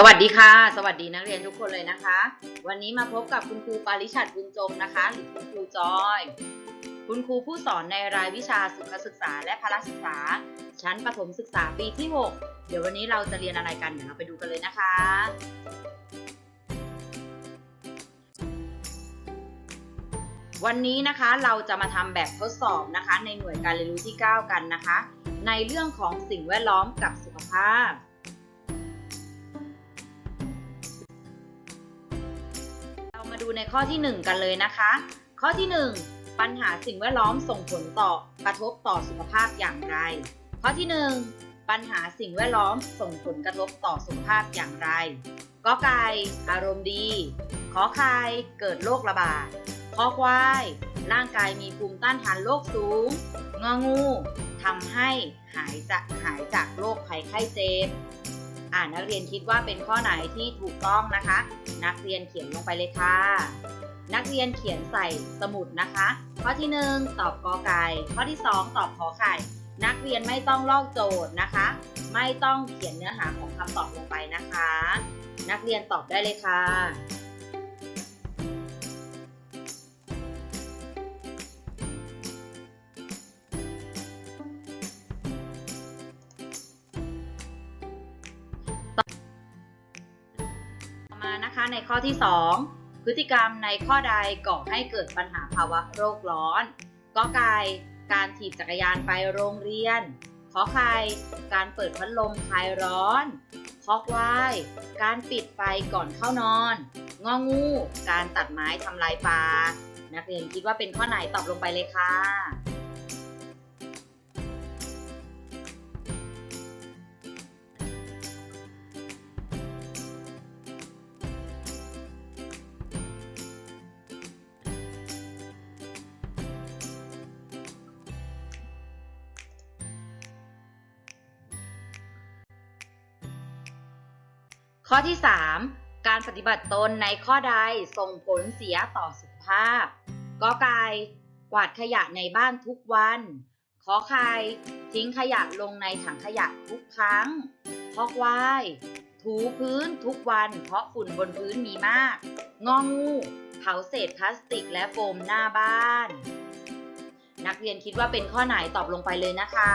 สวัสดีค่ะ สวัสดีนักเรียนทุกคนเลยนะคะ วันนี้มาพบกับคุณครูปาริชัดบุญจงนะคะ หรือคุณครูจอย คุณครูผู้สอนในรายวิชาสุขศึกษาและพละศึกษา ชั้นประถมศึกษาปีที่ 6 เดี๋ยววันนี้เราจะเรียนอะไรกัน เดี๋ยวเราไปดูกันเลยนะคะ วันนี้นะคะเราจะมาทำแบบทดสอบนะคะ ในหน่วยการเรียนรู้ที่ 9 กันนะคะ ในเรื่องของสิ่งแวดล้อมกับสุขภาพ ดูในข้อที่ 1 กันเลยนะคะ ข้อที่ 1 ปัญหาสิ่งแวดล้อมส่งผลต่อกระทบต่อสุขภาพอย่างไร ข้อที่ 1 ปัญหาสิ่งแวดล้อมส่งผลกระทบต่อสุขภาพอย่างไรกอไก่อารมณ์ดี ขอไข่เกิดโรคระบาดขอควาย ร่างกายมีภูมิต้านทานโรคสูง งองูทำให้หายจากหายจากโรคภัยไข้เจ็บ อ่านักเรียนคิดว่าเป็นข้อไหนที่ถูกต้องนะคะ นักเรียนเขียนลงไปเลยค่ะ นักเรียนเขียนใส่สมุดนะคะ ข้อที่ 1 ตอบกอไก่ ข้อที่ 2 ตอบขอไข่ นักเรียนไม่ต้องลอกโจทย์นะคะ ไม่ต้องเขียนเนื้อหาของคำตอบลงไปนะคะ นักเรียนตอบได้เลยค่ะ อที่ 2 พฤติกรรมในข้อใดก่อให้เกิดปัญหาภาวะโรคร้อนกอไก่การถีบจักรยานไปโรงเรียน ขอไข่การเปิดพัดลมคลายร้อนขอควายการปิดไฟก่อนเข้านอน งองู การตัดไม้ทำลายป่า นักเรียนคิดว่าเป็นข้อไหนตอบลงไปเลยค่ะ ข้อที่ 3 การปฏิบัติตนในข้อใดส่งผลเสียต่อสุขภาพกอไก่กวาดขยะในบ้านทุกวันขอไข่ทิ้งขยะลงในถังขยะทุกครั้งขอควายถูพื้นทุกวันเพราะฝุ่นบนพื้นมีมาก งองูเผาเศษพลาสติกและโฟมหน้าบ้าน นักเรียนคิดว่าเป็นข้อไหนตอบลงไปเลยนะคะ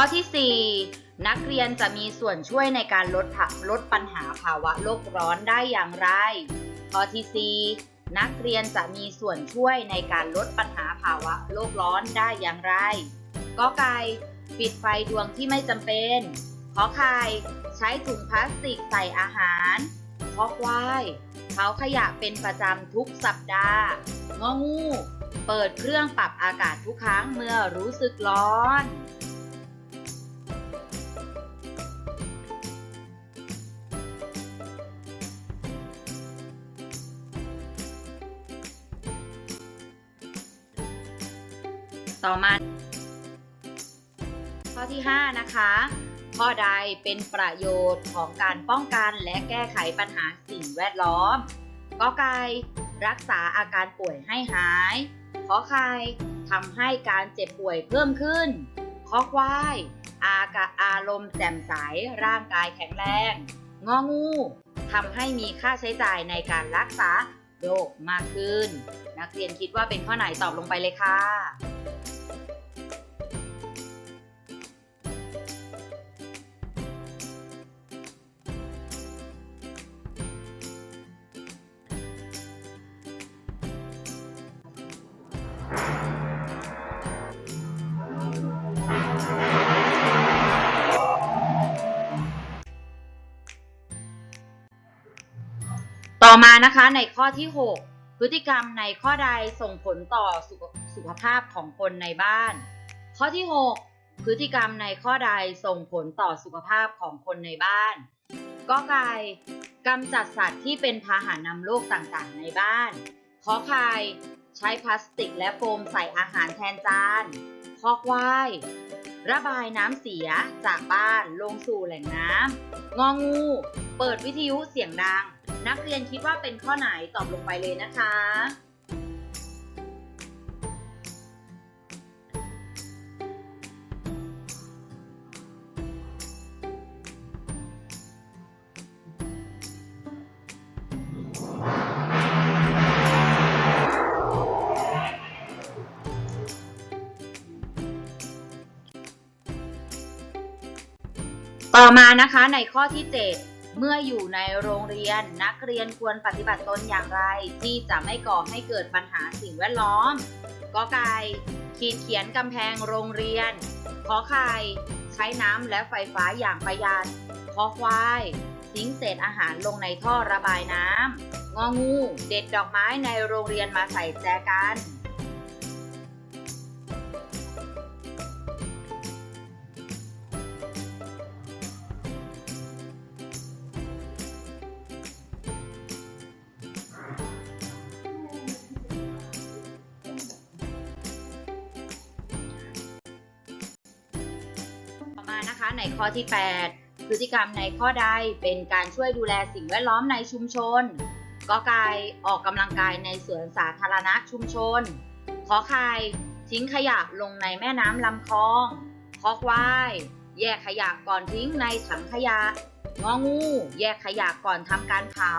ข้อที่ 4 นักเรียนจะมีส่วนช่วยในการลดภาลดปัญหาภาวะโลกร้อนได้อย่างไร ข้อที่ 4 นักเรียนจะมีส่วนช่วยในการลดปัญหาภาวะโลกร้อนได้อย่างไรกอไก่ปิดไฟดวงที่ไม่จำเป็นขอไข่ใช้ถุงพลาสติกใส่อาหารขอควายเผาขยะเป็นประจำทุกสัปดาห์งองู เปิดเครื่องปรับอากาศทุกครั้งเมื่อรู้สึกร้อน ต่อมา ข้อที่ 5 นะคะ ข้อใดเป็นประโยชน์ของการป้องกันและแก้ไขปัญหาสิ่งแวดล้อมกอไก่รักษาอาการป่วยให้หายขอไข่ทำให้การเจ็บป่วยเพิ่มขึ้นขอควาย อากาอารมณ์แจ่มใสร่างกายแข็งแรง งองูทำให้มีค่าใช้จ่ายในการรักษาโรคมากขึ้น นักเรียนคิดว่าเป็นข้อไหนตอบลงไปเลยค่ะ ต่อมานะคะในข้อที่ 6 พฤติกรรมในข้อใดส่งผลต่อสุขสุขภาพของคนในบ้าน ข้อที่ 6 พฤติกรรมในข้อใดส่งผลต่อสุขภาพของคนในบ้านกอไก่กำจัดสัตว์ที่เป็นพาหะนำโรคต่างๆ ในบ้าน ขอไข่ใช้พลาสติกและโฟมใส่อาหารแทนจานคอควาย ระบายน้ำเสียจากบ้านลงสู่แหล่งน้ำงองู เปิดวิทยุเสียงดัง นักเรียนคิดว่าเป็นข้อไหนตอบลงไปเลยนะคะ ต่อมานะคะในข้อที่ 7 เมื่ออยู่ในโรงเรียนนักเรียนควรปฏิบัติตนอย่างไร ที่จะไม่ก่อให้เกิดปัญหาสิ่งแวดล้อมกอไก่ขีดเขียนกำแพงโรงเรียนขอไข่ใช้น้ำและไฟฟ้าอย่างประหยัดขอควายทิ้งเศษอาหารลงในท่อระบายน้ำงองู เด็ดดอกไม้ในโรงเรียนมาใส่แจกัน นะคะในข้อที่ 8 พฤติกรรมในข้อใดเป็นการช่วยดูแลสิ่งแวดล้อมในชุมชนกอไก่ออกกำลังกายในสวนสาธารณะชุมชนขอไข่ทิ้งขยะลงในแม่น้ำลำคลองคอควายแยกขยะก่อนทิ้งในถังขยะงองู แยกขยะก่อนทำการเผา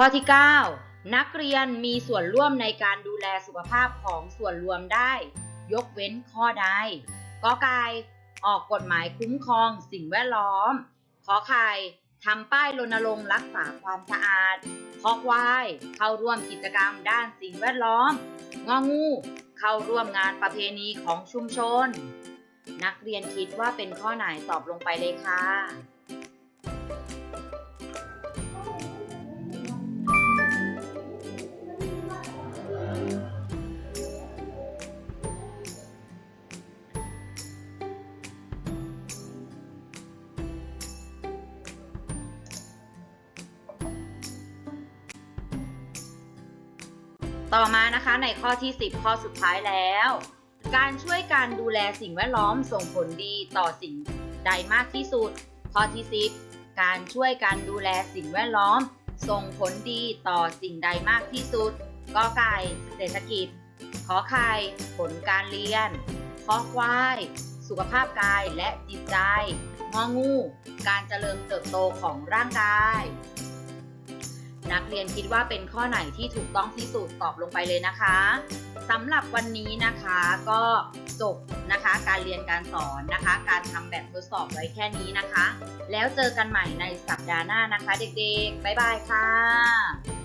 ข้อที่ 9 นักเรียนมีส่วนร่วมในการดูแลสุขภาพของส่วนรวมได้ ยกเว้นข้อใดกอไก่ออกกฎหมายคุ้มครองสิ่งแวดล้อมขอไข่ทำป้ายรณรงค์รักษาความสะอาดขอควาย เข้าร่วมกิจกรรมด้านสิ่งแวดล้อม งองู เข้าร่วมงานประเพณีของชุมชน นักเรียนคิดว่าเป็นข้อไหนตอบลงไปเลยค่ะ ต่อมานะคะในข้อที่ 10 ข้อสุดท้ายแล้ว การช่วยการดูแลสิ่งแวดล้อมส่งผลดีต่อสิ่งใดมากที่สุด ข้อที่ 10 การช่วยการดูแลสิ่งแวดล้อม ส่งผลดีต่อสิ่งใดมากที่สุดกอไก่เศรษฐกิจ ขอไข่ผลการเรียน ขอควาย สุขภาพกายและจิตใจงองู การเจริญเติบโตของร่างกาย นักเรียนคิดว่าเป็นข้อไหนที่ถูกต้องที่สุดตอบลงไปเลยนะคะสำหรับวันนี้นะคะก็จบนะคะการเรียนการสอนนะคะ การทำแบบทดสอบไว้แค่นี้นะคะ แล้วเจอกันใหม่ในสัปดาห์หน้านะคะ เด็กๆ บ๊ายบายค่ะ